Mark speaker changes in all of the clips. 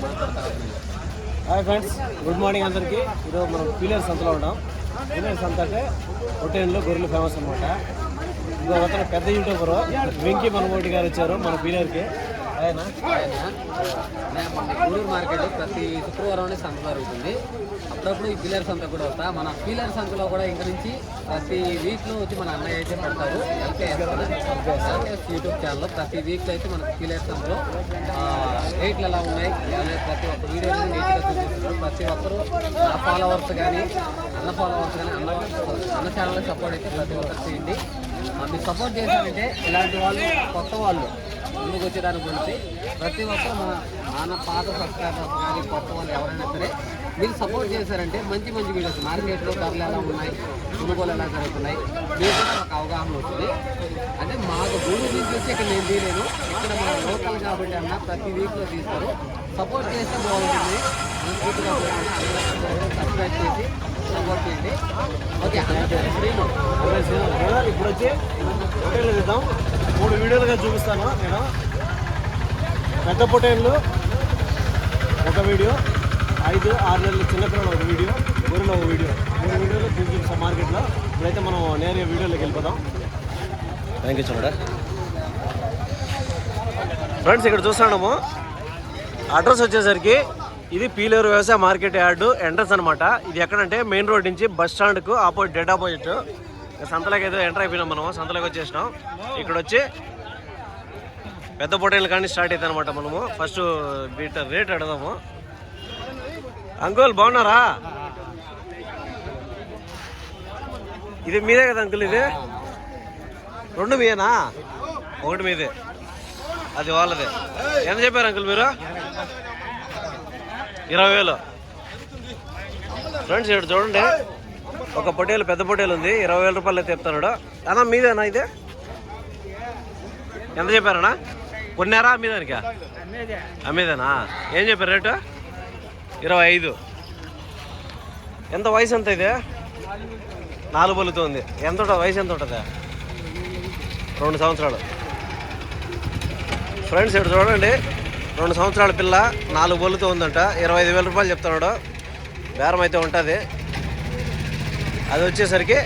Speaker 1: Hi friends good morning అందరికీ. ఈరోజు మనం పీలర్ సంతలో ఉన్నాం. పీలర్ సంత అంటే రొట్టెన్లో గొర్రెలు ఫేమస్ అనమాట ఇంకో అతను పెద్ద యూట్యూబర్ వెంకీ మనమోటి గారు వచ్చారు మన పీలర్కి ఆయన
Speaker 2: గూడూరు మార్కెట్ ప్రతి శుక్రవారం సంత జరుగుతుంది. అప్పుడప్పుడు ఈ పిల్లర్ సంత కూడా వస్తా. మన పిల్లర్ సంతలో కూడా ఇంక నుంచి ప్రతి వీక్లో వచ్చి మన అన్నయ్య అయితే పెడతారు. ఎల్కేఎస్ యూట్యూబ్ ఛానల్ ప్రతి వీక్లో అయితే మన పిల్లర్ సంతలో రేట్లు ఎలా ఉన్నాయి ప్రతి ఒక్క వీడియో నీట్గా చూపిస్తున్నారు ప్రతి ఒక్కరు నా ఫాలోవర్స్ కానీ అన్న ఫాలోవర్స్ కానీ అన్న అన్న ఛానల్ సపోర్ట్ అయితే ప్రతి ఒక్కరు చేయండి. మీరు సపోర్ట్ చేశారంటే ఇలాంటి వాళ్ళు కొత్త వాళ్ళు ముందుకు వచ్చేదాని గురించి ప్రతి ఒక్కరు మన నాన్న పాత సబ్స్క్రైబర్స్ కానీ కొత్త వాళ్ళు ఎవరైనా సరే మీరు సపోర్ట్ చేశారంటే మంచి మంచి వీడియోస్ మార్కెట్లో ధరలు ఎలా ఉన్నాయి కొనుగోలు ఎలా జరుగుతున్నాయి మీకు కూడా ఒక అవగాహన వస్తుంది. అంటే మాకు భూమి నుంచి వచ్చి ఇక్కడ నేను తీయలేను ఇక్కడ మన లోకల్ కాబట్టి అన్న ప్రతి వీక్లో తీస్తారు. సపోర్ట్ చేస్తే బాగుంటుంది. మనస్ఫూర్తిగా సబ్స్క్రైబ్ చేసి సపోర్ట్ చేయండి. ఓకే శ్రీను.
Speaker 1: ఇప్పుడు వచ్చి హోటల్ చూద్దాం. మూడు వీడియోలుగా చూపిస్తాను నేను. పెద్ద పొటైన్లు ఒక వీడియో. ఐదు ఆరు నెలల చిన్నపిల్లలు ఒక వీడియో గొర్రెలు ఒక వీడియో. మూడు వీడియోలు చూసి చూపిస్తాం మార్కెట్లో. ఇప్పుడైతే మనం నేరుగా వీడియోలోకి వెళ్ళిపోదాం. థ్యాంక్ యూ చూడ ఫ్రెండ్స్ ఇక్కడ చూస్తున్నాము. అడ్రస్ వచ్చేసరికి ఇది పీలేరు వ్యవసాయ మార్కెట్ యార్డు ఎంట్రన్స్ అనమాట ఇది ఎక్కడంటే మెయిన్ రోడ్ నుంచి బస్ స్టాండ్కు ఆపోజిట్ డెడ్ ఆపోజిట్. సంతలోకి ఏదో ఎంటర్ అయిపోయినాం మనం సంతలోకి వచ్చేసినాం. ఇక్కడ వచ్చి పెద్ద పొటేలు కానీ స్టార్ట్ అవుతాయి అనమాట మనము. ఫస్ట్ బీట రేట్ అడదాము అంకుల్ బాగున్నారా? ఇది మీదే కదా అంకుల్ ఇది? రెండు మీదేనా ఒకటి మీదే. అది వాళ్ళదే. ఎంత చెప్పారు అంకుల్ మీరు? ఇరవై వేలు. ఫ్రెండ్స్ ఇక్కడ చూడండి. ఒక పొటేలు పెద్ద పొటేలు ఉంది. ఇరవై వేల రూపాయలు అయితే చెప్తున్నాడు. అన్నా మీదేనా ఇది? ఎంత చెప్పారన్నా? కొన్నారా మీదానికా? అమ్మేదేనా ఏం చెప్పారు రేటు? ఇరవై ఐదు. ఎంత వయసు ఎంత ఇది? నాలుగు పలుతుంది ఎంత ఉంటుంది? వయసు ఎంత ఉంటుంది? రెండు సంవత్సరాలు. ఫ్రెండ్స్ ఇక్కడ చూడండి. రెండు సంవత్సరాల పిల్ల నాలుగు బొల్లుతో ఉందంట. ఇరవై ఐదు వేల రూపాయలు చెప్తున్నాడు. బేరం అయితే ఉంటుంది. అది వచ్చేసరికి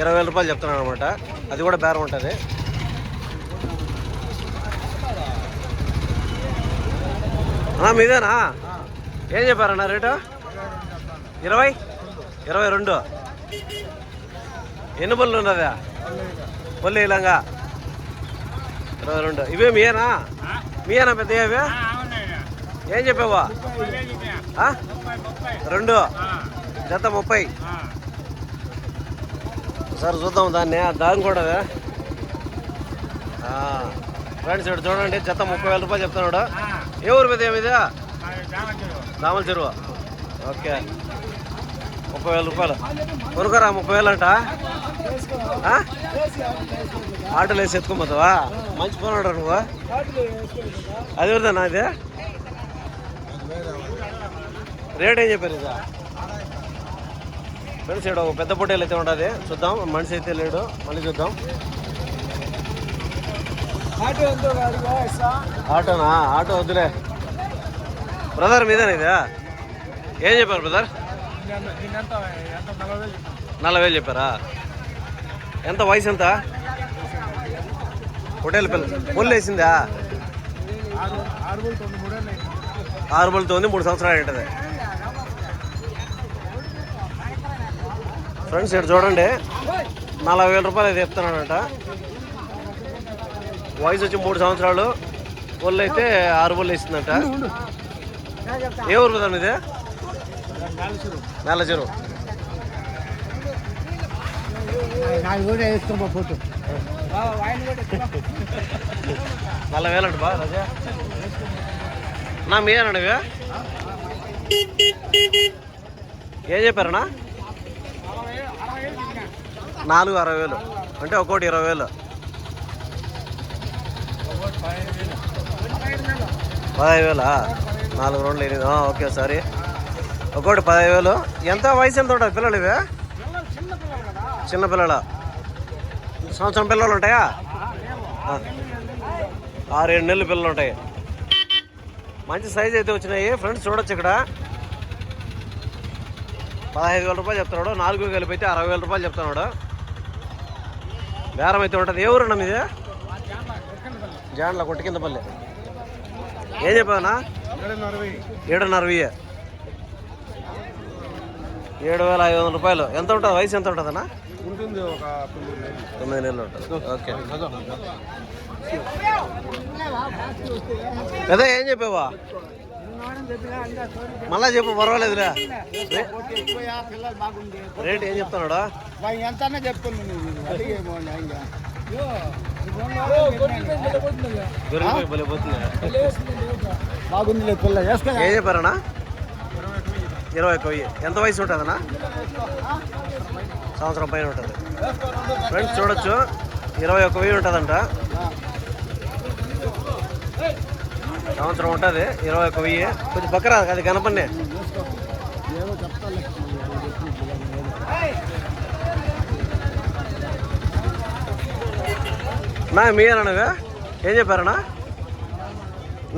Speaker 1: ఇరవై వేల రూపాయలు చెప్తున్నాడు అనమాట అది కూడా బేరం ఉంటుంది. మీదేనా? ఏం చెప్పారన్నా రేటు? ఇరవై? ఇరవై రెండు. ఎన్ని బళ్ళు ఉన్నదా? బళ్ళు ఇలాగా. ఇరవై రెండు. ఇవే మీయేనా? మీయేనా పెద్ద ఇవే? ఏం చెప్పావా? రెండు. జత ముప్పై. సార్ చూద్దాం దాన్ని. దాని కూడా ఫ్రెండ్స్ ఇక్కడ చూడండి. జత ముప్పై వేల రూపాయలు చెప్తున్నాడు. ఏ ఊరు మీద ఏమిది దామల చెరువు. ఓకే. ముప్పై వేల రూపాయలు. కొనుక్కరా ముప్పై వేలు అంట? ఆటోలో వేసి ఎత్తుకోపోతావా మంచి ఫోన్ ఆర్డర్ నువ్వు. అది ఎవరిదన్నా ఇది? రేట్ ఏం చెప్పారు ఇదా? ఫ్రెండ్స్ ఇక్కడ ఒక పెద్ద పొట్టేలు అయితే ఉంటుంది చూద్దాం. మనిషి అయితే లేడు. మళ్ళీ చూద్దాం. ఆటోనా? ఆటో వద్దులే. బ్రదర్ మీదేనా ఇదా? ఏం చెప్పారు బ్రదర్? నలభై వేలు చెప్పారా? ఎంత వయసు ఎంత? హోటల్ పిల్ల పొల్లు వేసిందా? ఆరు బళ్ళతో ఉంది మూడు సంవత్సరాలు ఉంటుంది ఫ్రెండ్స్ ఇక్కడ చూడండి. నలభై వేల రూపాయలు అయితే చెప్తున్నాడంట వయసు వచ్చి మూడు సంవత్సరాలు. ఒళ్ళు అయితే ఆరు బొల్లు వేసిందంట. ఏ ఊరు కదా ఇది నెల చెరువు
Speaker 2: ఫోటో
Speaker 1: నలభై వేలు బా రాజా? నా మీరేనండి ఏం చెప్పారన్నా నాలుగు అరవై వేలు. అంటే ఒక్కోటి ఇరవై వేలు. పదహైదు వేలా? నాలుగు రెండు ఎనిమిది. Okay sorry. ఒక్కోటి పదహైదు వేలు. ఎంత వయసు ఎంత ఉంటుంది పిల్లలు ఇవి? చిన్న పిల్లల? సంవత్సరం పిల్లలు ఉంటాయా? ఆరు ఏడు నెలలు పిల్లలు ఉంటాయి. మంచి సైజ్ అయితే వచ్చినాయి. ఫ్రెండ్స్ చూడొచ్చు ఇక్కడ. పదహైదు వేల రూపాయలు చెప్తున్నాడు. నాలుగు కలిపి అయితే అరవై వేల రూపాయలు చెప్తున్నాడు. బేరం అయితే ఉంటుంది. ఏ ఊరు అన్న మీది? జాండ్ల కొట్టు కింద పల్లె. ఏం చెప్పావనా ఏడున్నర వెయ్యి ఏడు వేల ఐదు వందల రూపాయలు. ఎంత ఉంటుంది? వయసు ఎంత ఉంటుందన్నా
Speaker 3: ఉంటుంది ఒక తొమ్మిది నెలలు.
Speaker 1: ఉంటుంది. ఓకే. పెద్ద ఏం చెప్పావా? మళ్ళా చెప్పు పర్వాలేదులే. రే-
Speaker 3: పిల్లలు బాగుంది
Speaker 1: రేట్ ఏం చెప్తున్నాడా?
Speaker 3: ఎంత అన్నా చెప్తుంది
Speaker 1: పోతుంది
Speaker 3: బాగుంది పిల్ల వేసుకో
Speaker 1: ఏం ఇరవై ఒక్క వెయ్యి. ఎంత వయసు ఉంటుందన్నా? సంవత్సరం పైన ఉంటుంది. ఫ్రెండ్స్ చూడొచ్చు. ఇరవై ఒక్క వెయ్యి ఉంటుందంట. సంవత్సరం ఉంటుంది. ఇరవై ఒక్క వెయ్యి. కొంచెం బక్కరా అది కనపన్నే నా మీరేనా ఏం చెప్పారన్నా?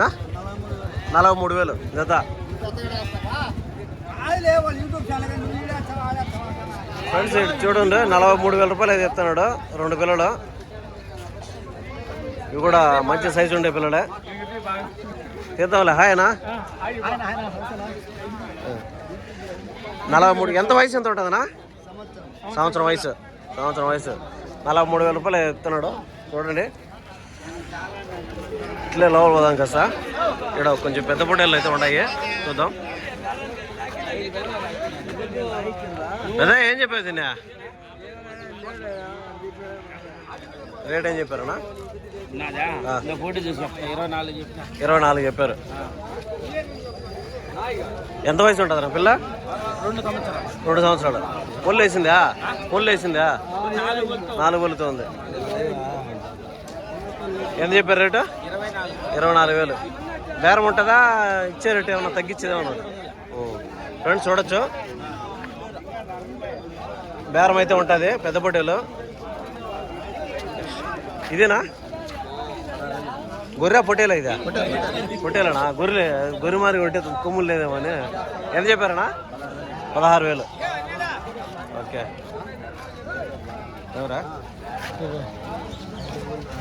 Speaker 1: నా? నలభై మూడు వేలు. జత. ఫ్రెండ్స్ చూడండి నలభై మూడు వేల రూపాయలు అయితే చెప్తున్నాడు రెండు పిల్లలు. ఇవి కూడా మంచి సైజు ఉండే పిల్లలే. తీద్దాంలే. హాయనా నలభై మూడు. ఎంత వయసు ఎంత ఉంటుందన్నా? సంవత్సరం వయసు. సంవత్సరం వయసు. నలభై మూడు వేల రూపాయలు ఎత్తున్నాడు చూడండి. ఇట్లే లోపల పోదాం కదా సార్ ఇక్కడ కొంచెం పెద్ద పొట్టేళ్ళు అయితే ఉన్నాయి. చూద్దాం. అదే ఏం చెప్పావు తిన్నా? రేట్ ఏం చెప్పారన్నా?
Speaker 3: ఇరవై నాలుగు
Speaker 1: చెప్పారు. ఎంత వయసు ఉంటుంది పిల్ల?
Speaker 3: రెండు సంవత్సరాలు.
Speaker 1: రెండు సంవత్సరాలు. పొల్లు వేసిందా? పొల్లు వేసిందా? నాలుగు పొల్లుతో ఉంది. ఎంత చెప్పారు రేటు?
Speaker 3: ఇరవై నాలుగు
Speaker 1: వేలు. బేరం ఉంటుందా? ఇచ్చే రేటు ఏమన్నా తగ్గించేది ఏమన్నా ఫ్రెండ్స్ చూడొచ్చు. బేరం అయితే ఉంటుంది పెద్ద పొట్టేలు. ఇదేనా? గొర్రె పొట్టేలా ఇదా? పొట్టేలనా? గొర్రె గొర్రె మారి ఉంటే కొమ్ములు లేదేమో అని. ఎంత చెప్పారనా పదహారు వేలు. ఓకే. ఎవరా?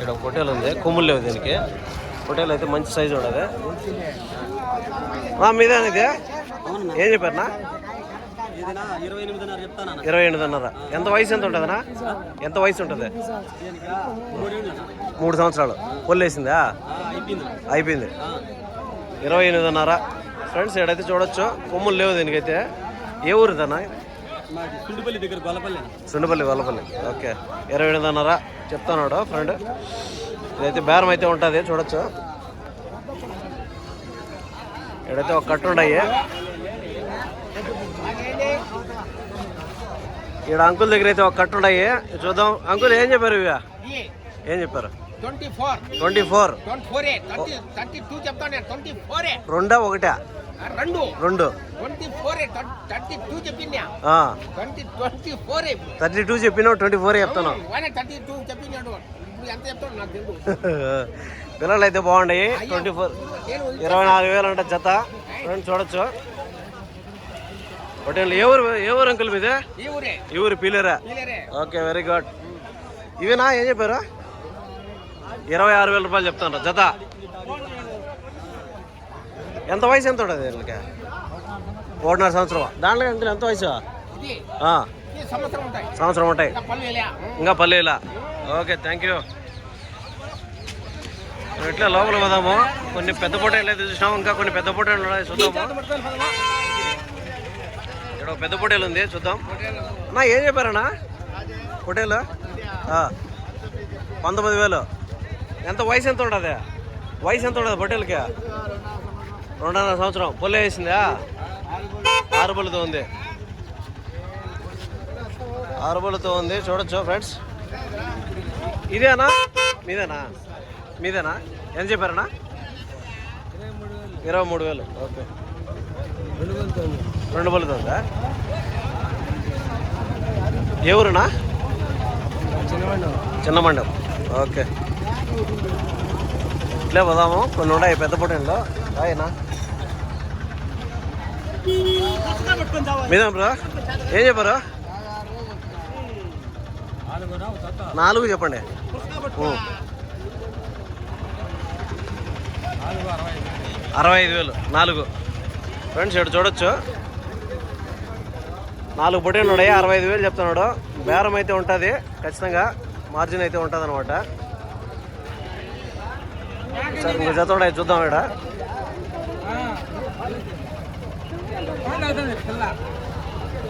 Speaker 1: ఇక్కడ ఒక పొట్టేలు ఉంది. కొమ్ములు లేవు దీనికి. పొట్టేలు అయితే మంచి సైజు ఉండదు మీదేనా ఇది? ఏం చెప్పారనా
Speaker 2: ఇరవై ఎనిమిదిన్నర
Speaker 1: ఇరవై ఎనిమిదిన్నర ఎంత వయసు ఎంత ఉంటుందనా ఎంత వయసు ఉంటుంది? మూడు సంవత్సరాలు. పొల్లేసిందా
Speaker 2: అయిపోయింది.
Speaker 1: ఇరవై ఎనిమిదిన్నర. ఫ్రెండ్స్ ఇక్కడైతే చూడొచ్చు. కొమ్ములు లేవు దీనికైతే. ఏ ఊరు ఇదన్నా
Speaker 2: మాది సుండిపల్లి దగ్గర గొల్లపల్లి
Speaker 1: సుండపల్లి వల్లపల్లి ఓకే. ఇరవై ఎనిమిదిన్నర. చెప్తున్నాడు ఫ్రెండ్ ఇదైతే బేరం అయితే ఉంటుంది చూడొచ్చు. ఇక్కడైతే ఒక కట్టు ఉన్నాయి ఇక్కడ అంకుల్ దగ్గర అయితే ఒక కట్టు ఉన్నాయి చూద్దాం. అంకుల్ ఏం చెప్పారు ఇవి? ఏం చెప్పారు?
Speaker 3: Twenty four.
Speaker 1: రెండా ఒకటా?
Speaker 3: రెండు.
Speaker 1: రెండు.
Speaker 3: థర్టీ టూ
Speaker 1: చెప్పినావు ట్వంటీ ఫోర్ చెప్తాను పిల్లలు అయితే బాగున్నాయి ట్వంటీ ఫోర్ ఇరవై నాలుగు వేలు అంటే జత. చూడొచ్చు. హోటల్ ఏ ఊరు ఏ ఊరు అంకుల్ మీదే?
Speaker 3: ఈ ఊరే.
Speaker 1: పీలేరా. Okay very good. ఇవేనా? ఏం చెప్పారు? ఇరవై ఆరు వేల రూపాయలు చెప్తాను జత. ఎంత వయసు ఎంత ఉంటుంది వీళ్ళకి? ఒకటిన్నర సంవత్సరం దాంట్లో అంకుల్ ఎంత వయసు?
Speaker 3: సంవత్సరం ఉంటాయి. ఇంకా
Speaker 1: పల్లీలా ఓకే థ్యాంక్ యూ ఇట్లా లోపల పోదాము. కొన్ని పెద్ద పొట్టేళ్ళు అయితే చూసినాము. ఇంకా కొన్ని పెద్ద పొట్టేళ్ళు ఉన్నాయి చూద్దాము. ఇక్కడ పెద్ద పొట్టేలు ఉంది చూద్దాం. అన్నా ఏం చెప్పారన్నా? పొట్టేలు పంతొమ్మిది వేలు. ఎంత వయసు ఎంత ఉంటుంది వయసు ఎంత ఉంటుంది పొట్టేలకి రెండున్నర సంవత్సరం. పొల్లే వేసిందా? ఆరు పళ్ళుతో ఉంది. ఆరు పళ్ళుతో ఉంది. చూడొచ్చు ఫ్రెండ్స్. ఇదేనా? మీదేనా? మీదేనా? ఎంత చెప్పారన్నా? ఇరవై మూడు వేలు. ఓకే. రెండు పళ్ళుతో ఉందా? ఏ ఊరునా? చిన్న మండలం ఓకే. ఇట్లే పోదాము. కొన్ని ఉన్నాయి పెద్ద పొట్టంలో రాయనా? మీద బ్రో ఏం చెప్పారు? నాలుగు చెప్పండి. అరవై ఐదు వేలు. నాలుగు. ఫ్రెండ్స్ ఇక్కడ చూడొచ్చు. నాలుగు పొట్టేళ్ళు ఉన్నాయి. అరవై ఐదు వేలు చెప్తున్నాడు. బేరం అయితే ఉంటుంది. ఖచ్చితంగా మార్జిన్ అయితే ఉంటుంది అనమాట సరే ఇంకో జత చూద్దాం ఇక్కడ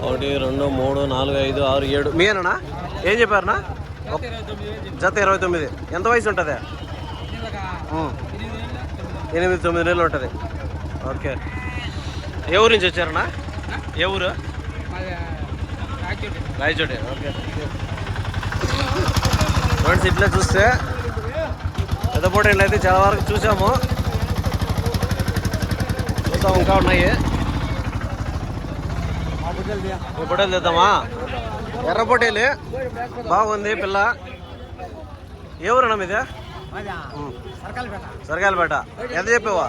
Speaker 1: ఒకటి రెండు మూడు నాలుగు ఐదు ఆరు ఏడు. మీరేనా ఏం చెప్పారనా? జత ఇరవై తొమ్మిది. ఎంత వయసు ఉంటుంది? ఎనిమిది తొమ్మిది నెలలు ఉంటుంది. ఓకే. ఏ ఊరు నుంచి వచ్చారనా ఏ ఊరు? రాయచోటి. ఓకే. ఫ్రెండ్స్ ఇట్లా చూస్తే పెద్దపోటీలు అయితే చాలా వరకు చూసాము. చూద్దాం ఇంకా ఉన్నాయి. ఈ పొట్టేలు తెద్దామా ఎర్ర పొట్టేలు. బాగుంది పిల్ల. ఏ ఊరన్నా మీదే? ఉమ్. సరకాయలపేట ఎంత చెప్పావా?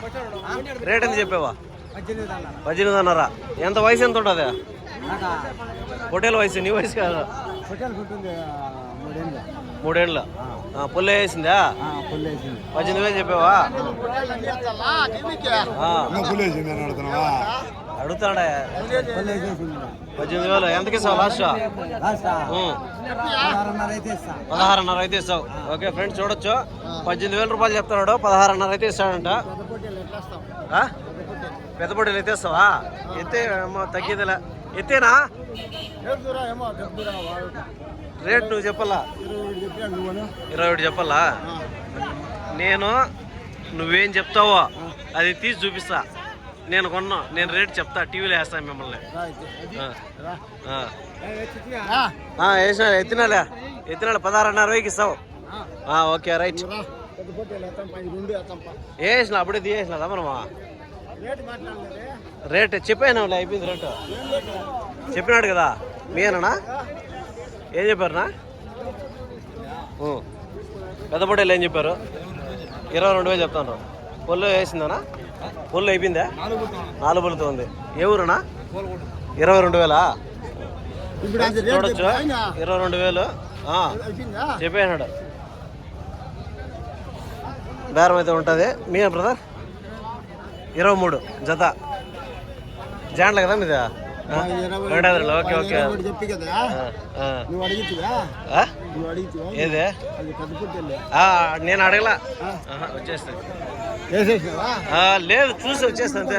Speaker 1: రేట్ ఎంత చెప్పావా? పద్దెనిమిదిన్నర ఎంత వయసు ఎంత ఉంటుంది? పొట్టేల వయసు నీ వయసు కాదు. మూడేళ్ళ. పుల్ల వేసిందా? పద్దెనిమిది వేలు చెప్పావా? అడుగుతాడే? పద్దెనిమిది వేలు. ఎంతకి ఇస్తావు? లాస్ట్. పదహారున్నర అయితే ఇస్తావు. ఓకే ఫ్రెండ్స్ చూడొచ్చు. పద్దెనిమిది వేల రూపాయలు చెప్తున్నాడు. పదహారున్నర అయితే ఇస్తాడంట? పెద్ద పొట్టేలు ఎత్తేస్తావా ఎత్తే తగ్గేదిలే. ఎత్తేనా? రేట్ నువ్వు చెప్పాలా? ఇరవై ఒకటి చెప్పాలా? నేను నువ్వేం చెప్తావో అది తీసి చూపిస్తా. నేను కొన్నా. నేను రేట్ చెప్తా. టీవీలో వేస్తాను మిమ్మల్ని. ఆ. ఆ. ఆ, వేసిన. ఎత్తినాలే. ఎత్తినాడు పదహారున్నర వేకి ఇస్తావు. ఆ, ఓకే రైట్. వేసిన అప్పుడే తీయేసిన మనమా రేట్ చెప్పాను అయిపోయింది రేటు. చెప్పినాడు కదా మీనా ఏం చెప్పారునా. పెద్ద పొట్టేలు ఏం చెప్పారు? ఇరవై రెండు వేలు చెప్తాను. పొల్లు వేసిందనా? పొల్లు అయిపోయిందా? నాలుగు పొల్లుతో ఉంది. ఏ ఊరునా ఇరవై రెండు వేలా? చూడొచ్చు. ఇరవై రెండు వేలు. ఆ, చెప్పేసినాడు. బేరం అయితే ఉంటుంది. మీ బ్రదర్? ఇరవై మూడు. జత. జాండ్ల కదా మీద? Okay okay. ఏదే? నేను అడగలా. ఆ, లేదు చూసి వచ్చేస్తుంది అంతే.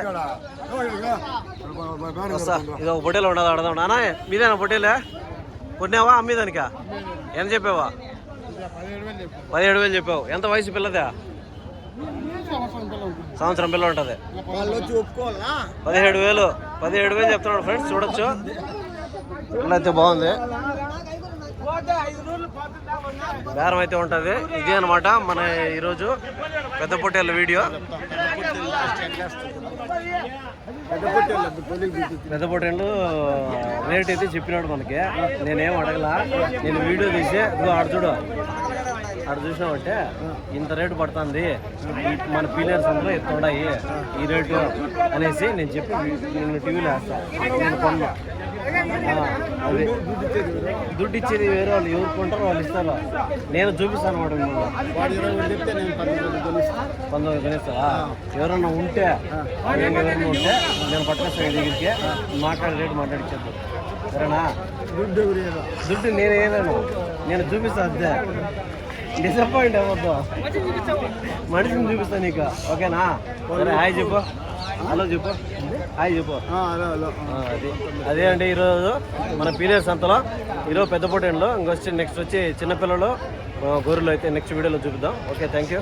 Speaker 1: ఇది ఒక పొట్టేలు ఉండదు అడదాం నానా మీదేనా పొట్టేలే? కొన్నావా అమ్మేదానికా? ఎంత చెప్పావా? పదిహేడు వేలు చెప్పావు. ఎంత వయసు పిల్లదా? సంవత్సరం పిల్ల ఉంటుంది. పదిహేడు వేలు. పదిహేడు వేలు చెప్తున్నాడు ఫ్రెండ్స్ చూడొచ్చు. పిల్ల అయితే బాగుంది బేరం అయితే ఉంటుంది. ఇదే అనమాట మన ఈరోజు పెద్ద పొట్టేళ్ళ వీడియో.
Speaker 3: పెద్ద
Speaker 1: పొట్టేళ్ళు రేట్ అయితే చెప్పినాడు మనకి. నేనేం అడగలా. నేను వీడియో తీసి ఇదిగో ఆడ చూడు. ఆడ చూసినామంటే ఇంత రేటు పడుతుంది. మన పీలియర్స్ అందరూ ఇంత ఈ రేటు అనేసి నేను చెప్పి నేను టీవీలో వేస్తాను నేను కొన్నా. దుడ్డు ఇచ్చేది వేరే వాళ్ళు ఎవరు కొంటారో వాళ్ళు ఇస్తారు? నేను చూపిస్తాను అనమాట
Speaker 3: వాడు
Speaker 1: పంతొమ్మిది కొనిస్తావా ఎవరన్నా ఉంటే నేను ఎవరన్నా ఉంటే నేను పట్టుకొస్తాను దగ్గరికి. మాట్లాడే రేటు మాట్లాడిచ్చేద్దాం. సరేనా?
Speaker 3: దుడ్డు
Speaker 1: దుడ్డు నేను వేయలేను. నేను చూపిస్తాను అంతే. డిసప్పాయింట్ అవ్వద్దు. మనిషిని చూపిస్తాను నీకు. ఓకేనా? సరే హాయ్ చెప్పు. హలో చెప్పు. అది అదే అండి ఈరోజు మన పీరియడ్ సంతలో. ఈరోజు పెద్ద పొట్టేళ్ళు ఇంకొచ్చి నెక్స్ట్ వచ్చి చిన్నపిల్లలు గొర్రెలు అయితే నెక్స్ట్ వీడియోలో చూపిద్దాం. Okay thank you